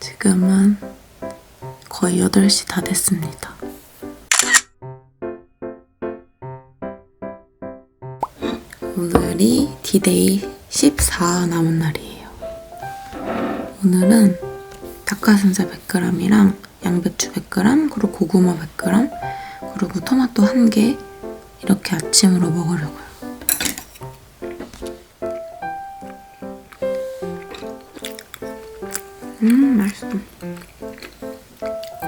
지금은 거의 8시 다 됐습니다. 오늘이 디데이 14 남은 날이에요. 오늘은 닭가슴살 100g이랑 양배추 100g, 그리고 고구마 100g, 그리고 토마토 1개 이렇게 아침으로 먹으려고요. 음, 맛있어.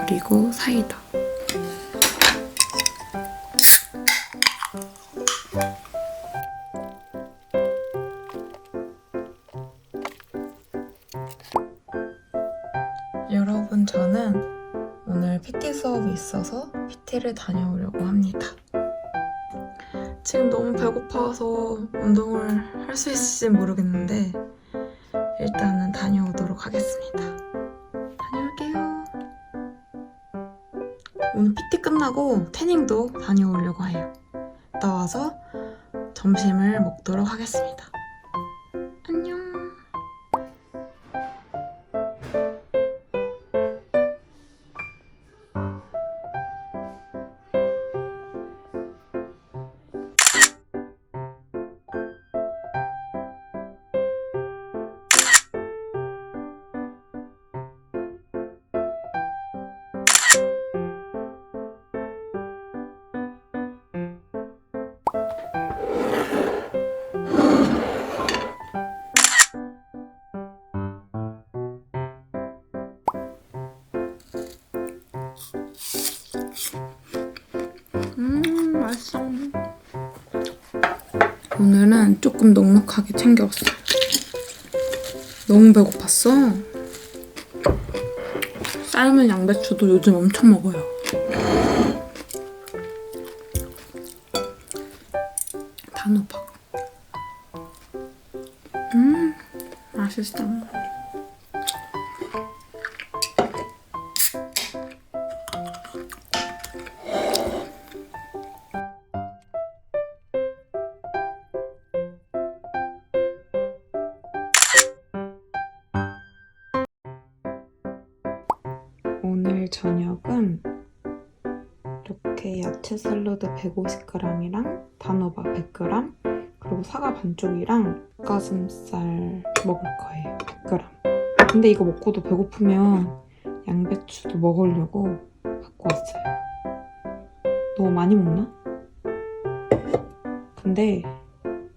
그리고 사이다. 여러분, 저는 오늘 PT 수업이 있어서 PT를 다녀오려고 합니다. 지금 너무 배고파서 운동을 할 수 있을지 모르겠는데 다녀오려고 해요. 나와서 점심을 먹도록 하겠습니다. 안녕. 오늘은 조금 넉넉하게 챙겨왔어요. 너무 배고팠어. 삶은 양배추도 요즘 엄청 먹어요. 단호박. 음, 맛있어. 150g이랑 단호박 100g 그리고 사과 반쪽이랑 닭가슴살 먹을 거예요 100g 근데 이거 먹고도 배고프면 양배추도 먹으려고 갖고 왔어요 너무 많이 먹나? 근데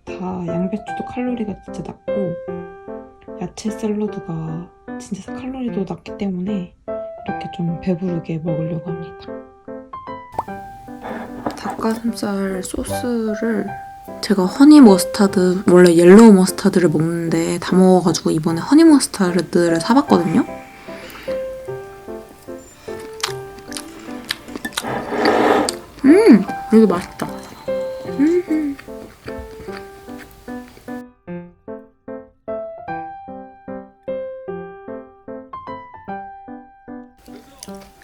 다 양배추도 칼로리가 진짜 낮고 야채 샐러드가 진짜 칼로리도 낮기 때문에 이렇게 좀 배부르게 먹으려고 합니다. 닭가슴살 소스를 제가 허니 머스타드 원래 옐로우 머스타드를 먹는데 다 먹어가지고 이번에 허니 머스타드를 사봤거든요. 음 이거 맛있다. 음.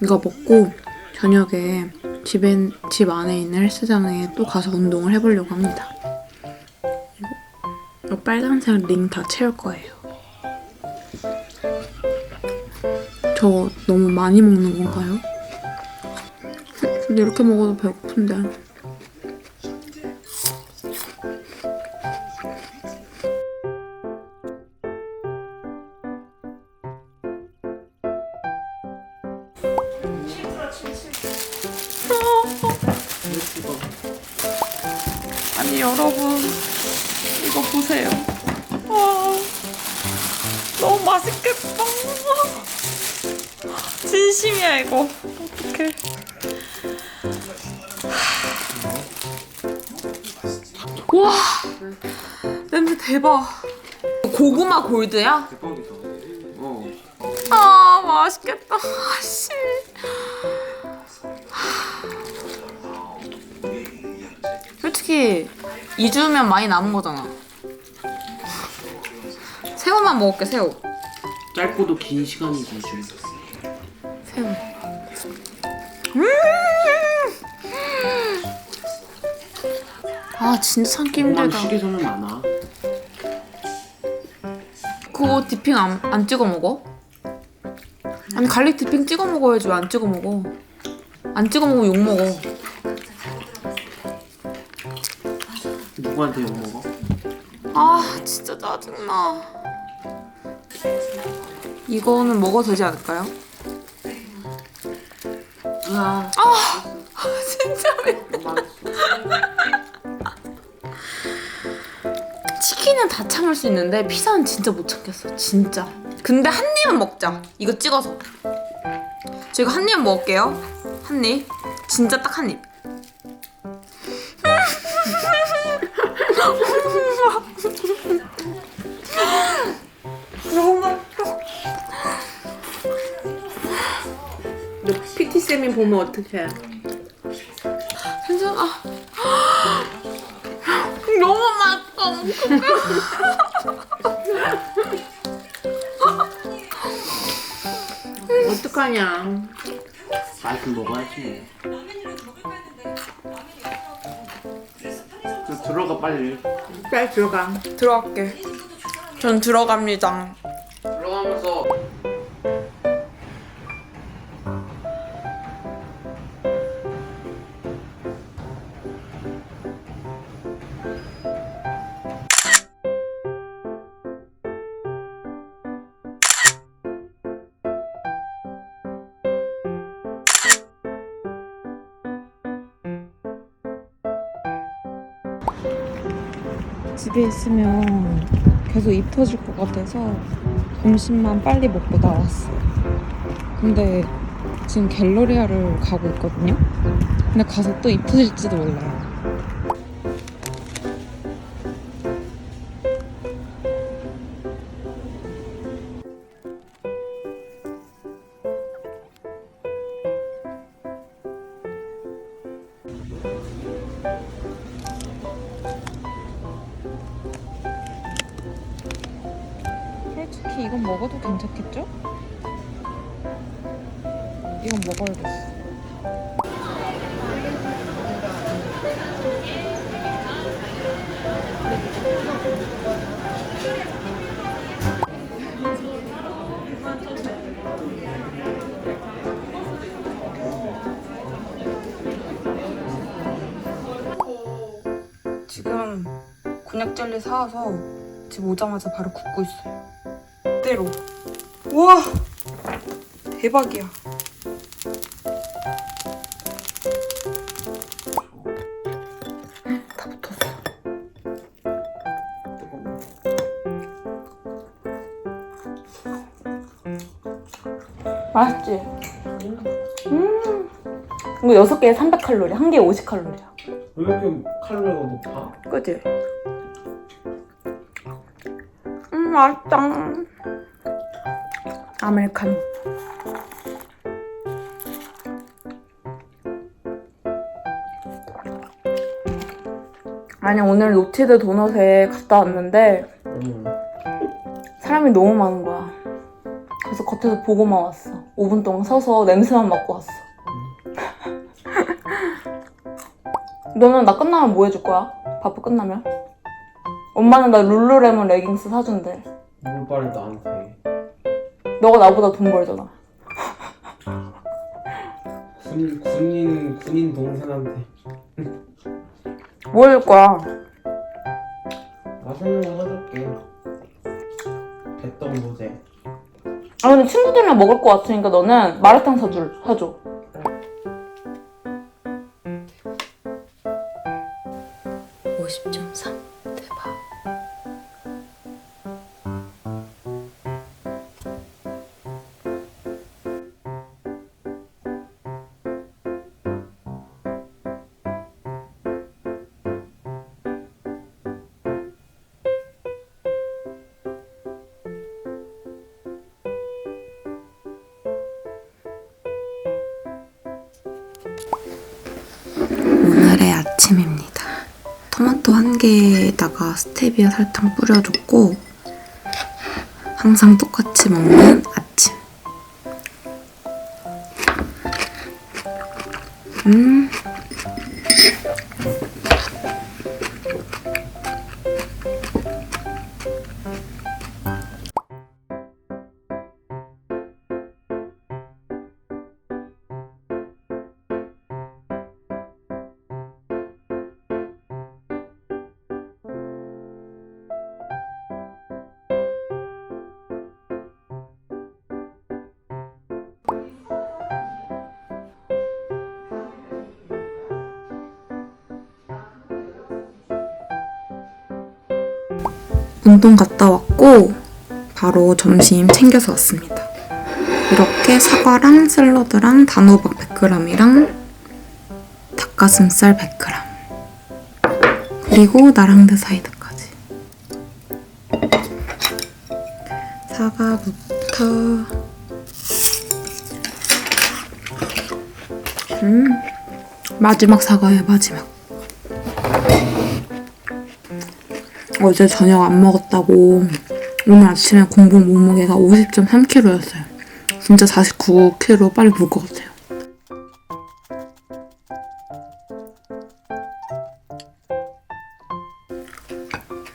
이거 먹고 저녁에 집에 집 안에 있는 헬스장에 또 가서 운동을 해보려고 합니다. 이 빨간색 링 다 채울 거예요. 저 너무 많이 먹는 건가요? 근데 이렇게 먹어도 배고픈데. 이거. 어떡해. 와 냄새 대박. 고구마 골드야? 아 맛있겠다. 아씨. 솔직히 2주면 많이 남은 거잖아. 새우만 먹을게 새우. 짧고도 긴 시간이지 좀. 아 진짜 참기 공간 힘들다. 휴게소는 많아. 그거 디핑 안, 안 찍어 먹어? 아니 갈릭 디핑 찍어 먹어야지 왜 안 찍어 먹어? 안 찍어 먹으면 욕 먹어. 누구한테 욕 먹어? 아 진짜 짜증나. 이거는 먹어도 되지 않을까요? 아, 치킨은 다 참을 수 있는데 피자는 진짜 못 참겠어 진짜. 근데 한 입은 먹자. 이거 찍어서. 저 이거 한 입은 먹을게요. 한입. 진짜 딱 한입. 너무 맛있어 너 PT 쌤이 보면 어떡해? 괜찮아 맛있어 어떡하냐? 맛있게 먹어야지. 저 들어가 빨리. 빨리 들어가. 들어갈게 전 들어갑니다 집에 있으면 계속 입 터질 것 같아서 점심만 빨리 먹고 나왔어. 근데 지금 갤러리아를 가고 있거든요. 근데 가서 또 입 터질지도 몰라요. 솔직히 이건 먹어도 괜찮겠죠? 이건 먹어야겠어. 지금 곤약 젤리 사와서 집 오자마자 바로 굽고 있어요. 그대로. 와 대박이야. 다 붙었어. 맛있지? 음. 이거 여섯 개에 300칼로리, 한 개에 50칼로리야. 왜 이렇게 칼로리가 높아? 그지? 음 맛있다 아메리카노 아니 오늘 노티드 도넛에 갔다 왔는데 응. 사람이 너무 많은 거야 그래서 겉에서 보고만 왔어 5분 동안 서서 냄새만 맡고 왔어 너는 나 끝나면 뭐 해줄 거야? 바쁘 끝나면? 엄마는 나 룰루레몬 레깅스 사준대. 물빨이 나한테. 너가 나보다 돈 벌잖아. 군, 군인, 군인 동생한테. 뭐 해줄 거야? 맛있는 거 사줄게. 배떡 모제. 아 근데 친구들이랑 먹을 거 같으니까 너는 마라탕 사줄, 사줘. 개에다가 스테비아 설탕 뿌려줬고 항상 똑같이 먹는 운동 갔다 왔고 바로 점심 챙겨서 왔습니다. 이렇게 사과랑 샐러드랑 단호박 100g이랑 닭가슴살 100g 그리고 나랑드 사이드까지. 사과부터. 음 마지막 사과예요 마지막 어제 저녁 안 먹었다고 오늘 아침에 공복 몸무게가 50.3kg였어요. 진짜 49kg 빨리 물 것 같아요.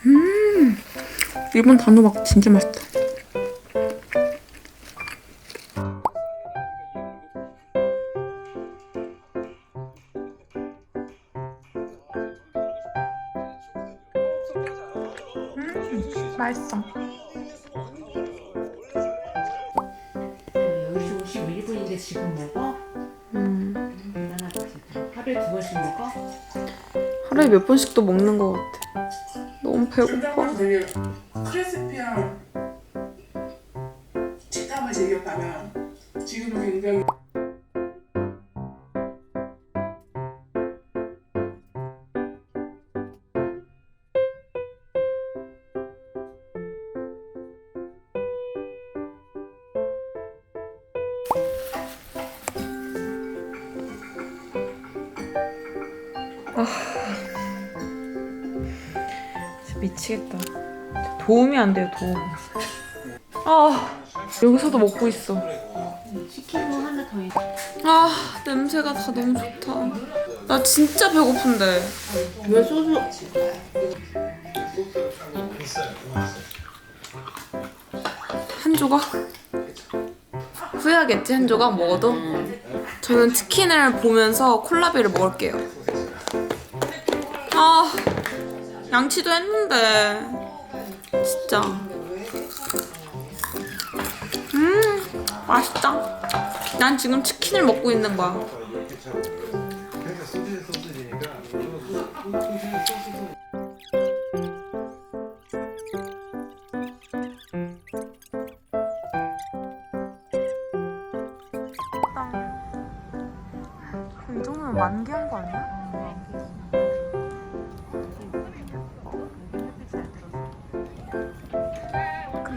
음, 일본 단호박 진짜 맛있다. 51분인데 지금 먹어? 음, 진짜. 하루에 두 번씩 먹어? 하루에 몇 번씩 또 먹는 것 같아. 너무 배고파. 되게 크리스피한 식감을 즐겼다면 지금은 굉장히 진짜 미치겠다. 도움이 안 돼요, 도움. 아, 여기서도 먹고 있어. 치킨 뭐 하나 더 있. 아, 냄새가 다 너무 좋다. 나 진짜 배고픈데. 왜 소주? 한 조각? 후회하겠지, 한 조각 먹어도? 저는 치킨을 보면서 콜라비를 먹을게요. 아, 양치도 했는데. 진짜. 음, 맛있다. 난 지금 치킨을 먹고 있는 거야.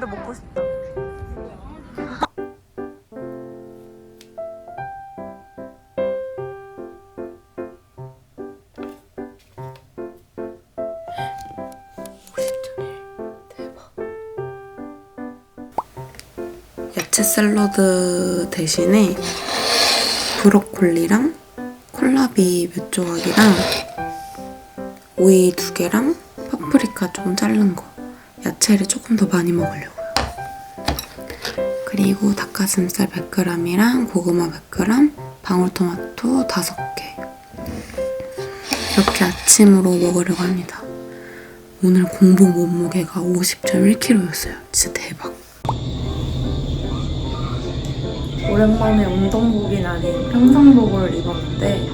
먹고 싶다. 야채 샐러드 대신에 브로콜리랑 콜라비 몇 조각이랑 오이 두 개랑 파프리카 조금 자른 거 야채를 조금 더 많이 먹으려고요. 그리고 닭가슴살 100g이랑 고구마 100g, 방울토마토 5개 이렇게 아침으로 먹으려고 합니다. 오늘 공복 몸무게가 50.1kg였어요. 진짜 대박. 오랜만에 운동복이 아닌 평상복을 입었는데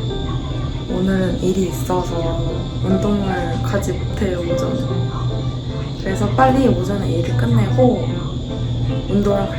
오늘은 일이 있어서 운동을 가지 못해요 오전에 그래서 빨리 오전에 일을 끝내고 운동을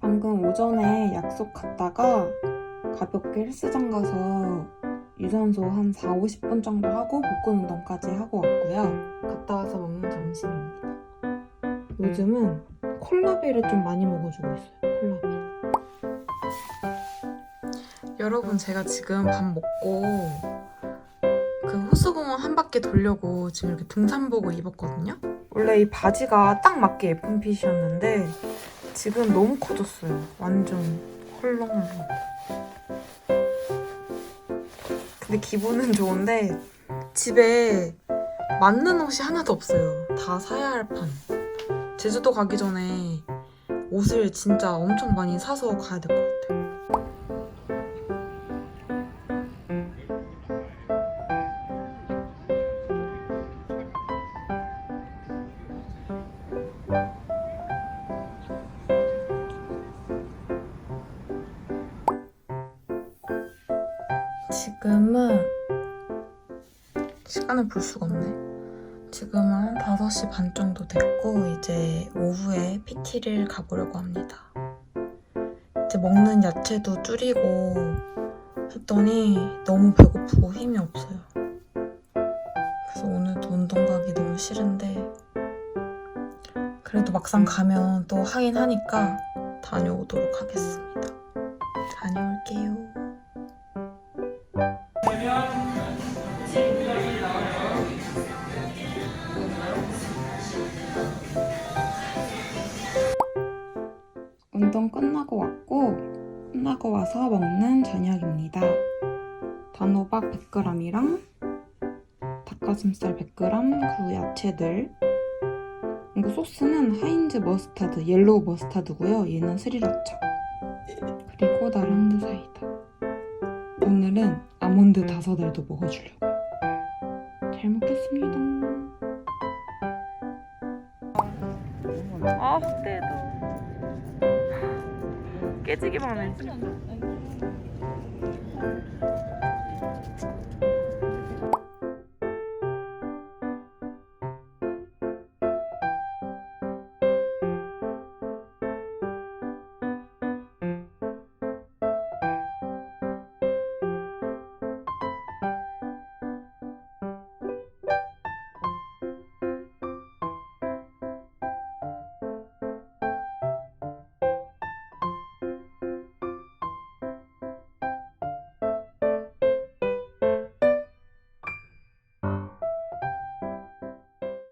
방금 오전에 약속 갔다가 가볍게 헬스장 가서 유산소 한 4, 50분 정도 하고 복근 운동까지 하고 왔고요. 갔다 와서 먹는 점심입니다. 요즘은 콜라비를 좀 많이 먹어주고 있어요. 콜라비. 여러분 제가 지금 밥 먹고 그 호수공원 한 바퀴 돌려고 지금 이렇게 등산복을 입었거든요. 원래 이 바지가 딱 맞게 예쁜 핏이었는데 지금 너무 커졌어요. 완전 헐렁헐렁. 근데 기분은 좋은데 집에 맞는 옷이 하나도 없어요. 다 사야 할 판. 제주도 가기 전에 옷을 진짜 엄청 많이 사서 가야 될 것 같아요. 시간을 볼 수가 없네. 지금은 5시 반 정도 됐고 이제 오후에 PT를 가보려고 합니다. 이제 먹는 야채도 줄이고 했더니 너무 배고프고 힘이 없어요. 그래서 오늘도 운동 가기 너무 싫은데 그래도 막상 가면 또 하긴 하니까 다녀오도록 하겠습니다. 다녀올게요. 와서 먹는 저녁입니다. 단호박 100g이랑 닭가슴살 100g 그리고 야채들 이거 소스는 하인즈 머스타드 옐로우 머스타드고요. 얘는 스리라차 그리고 나랑드 사이다. 오늘은 아몬드 다섯 알도 먹어주려고요. 잘 먹겠습니다. 아, 헛대도 깨지기만 해.